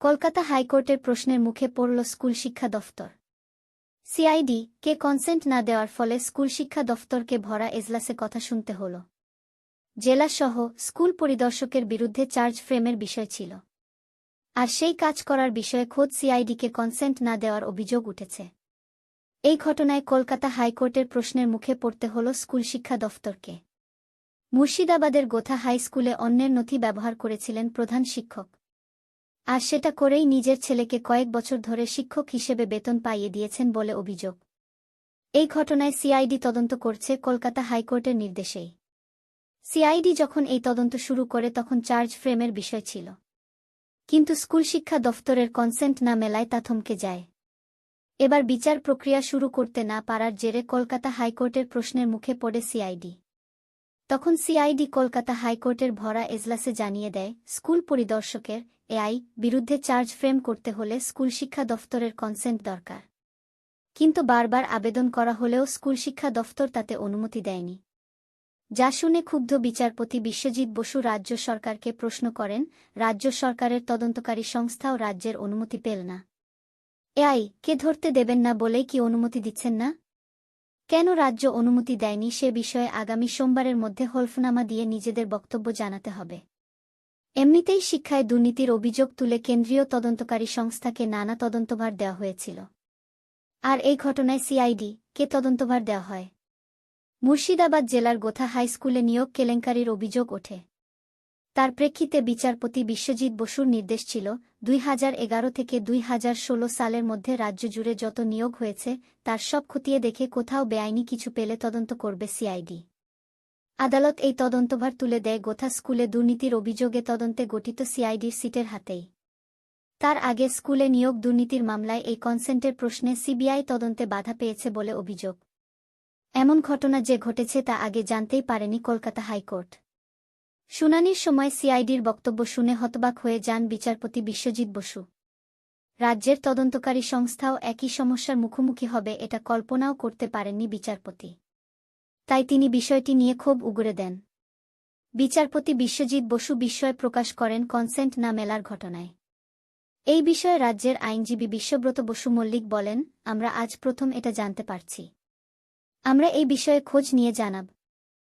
কলকাতা হাইকোর্টের প্রশ্নের মুখে পড়ল স্কুল শিক্ষা দফতর। সিআইডি, কে কনসেন্ট না দেওয়ার ফলে স্কুল শিক্ষা দফতরকে ভরা এজলাসে কথা শুনতে হল। জেলাসহ স্কুল পরিদর্শকের বিরুদ্ধে চার্জ ফ্রেমের বিষয় ছিল। আর সেই কাজ করার বিষয়ে খোদ সিআইডিকে কনসেন্ট না দেওয়ার অভিযোগ উঠেছে। এই ঘটনায় কলকাতা হাইকোর্টের প্রশ্নের মুখে পড়তে হল স্কুল শিক্ষা দফতরকে। মুর্শিদাবাদের গোথা হাই স্কুলে অন্যের নথি ব্যবহার করেছিলেন প্রধান শিক্ষক। আর সেটা করেই নিজের ছেলেকে কয়েক বছর ধরে শিক্ষক হিসেবে বেতন পাইয়ে দিয়েছেন বলে অভিযোগ। এই ঘটনায় সিআইডি তদন্ত করছে কলকাতা হাইকোর্টের নির্দেশেই। সিআইডি যখন এই তদন্ত শুরু করে তখন চার্জ ফ্রেমের বিষয় ছিল। কিন্তু স্কুল শিক্ষা দফতরের কনসেন্ট না মেলায় তা থমকে যায়। এবার বিচার প্রক্রিয়া শুরু করতে না পারার জেরে কলকাতা হাইকোর্টের প্রশ্নের মুখে পড়ে সিআইডি। তখন সিআইডি কলকাতা হাইকোর্টের ভরা এজলাসে জানিয়ে দেয়, স্কুল পরিদর্শকের এআই বিরুদ্ধে চার্জ ফ্রেম করতে হলে স্কুল শিক্ষা দফতরের কনসেন্ট দরকার। কিন্তু বারবার আবেদন করা হলেও স্কুল শিক্ষা দফতর তাতে অনুমতি দেয়নি। যা শুনে ক্ষুব্ধ বিচারপতি বিশ্বজিৎ বসু রাজ্য সরকারকে প্রশ্ন করেন, রাজ্য সরকারের তদন্তকারী সংস্থাও রাজ্যের অনুমতি পেল না। এআই কে ধরতে দেবেন না বলেই কি অনুমতি দিচ্ছেন না? কেন রাজ্য অনুমতি দেয়নি সে বিষয়ে আগামী সোমবারের মধ্যে হলফনামা দিয়ে নিজেদের বক্তব্য জানাতে হবে। এমনিতেই শিক্ষায় দুর্নীতির অভিযোগ তুলে কেন্দ্রীয় তদন্তকারী সংস্থাকে নানা তদন্তভার দেওয়া হয়েছিল। আর এই ঘটনায় সিআইডি কে তদন্তভার দেওয়া হয়? মুর্শিদাবাদ জেলার গোথা হাইস্কুলে নিয়োগ কেলেঙ্কারির অভিযোগ ওঠে। তার প্রেক্ষিতে বিচারপতি বিশ্বজিৎ বসুর নির্দেশ ছিল, দুই হাজার এগারো থেকে দুই হাজার ষোলো সালের মধ্যে রাজ্য জুড়ে যত নিয়োগ হয়েছে, তার সব খতিয়ে দেখে কোথাও বেআইনি কিছু পেলে তদন্ত করবে সিআইডি। আদালত এই তদন্তভার তুলে দেয় গোথা স্কুলে দুর্নীতির অভিযোগে তদন্তে গঠিত সিআইডির সিটের হাতেই। তার আগে স্কুলে নিয়োগ দুর্নীতির মামলায় এই কনসেন্টের প্রশ্নে সিবিআই তদন্তে বাধা পেয়েছে বলে অভিযোগ। এমন ঘটনা যে ঘটেছে তা আগে জানতেই পারেনি কলকাতা হাইকোর্ট। শুনানির সময় সিআইডির বক্তব্য শুনে হতবাক হয়ে যান বিচারপতি বিশ্বজিৎ বসু। রাজ্যের তদন্তকারী সংস্থাও একই সমস্যার মুখোমুখি হবে এটা কল্পনাও করতে পারেননি বিচারপতি। তাই তিনি বিষয়টি নিয়ে ক্ষোভ উগরে দেন। বিচারপতি বিশ্বজিৎ বসু বিস্ময় প্রকাশ করেন কনসেন্ট না মেলার ঘটনায়। এই বিষয়ে রাজ্যের আইনজীবী বিশ্বব্রত বসু মল্লিক বলেন, আমরা আজ প্রথম এটা জানতে পারছি। আমরা এই বিষয়ে খোঁজ নিয়ে জানাব।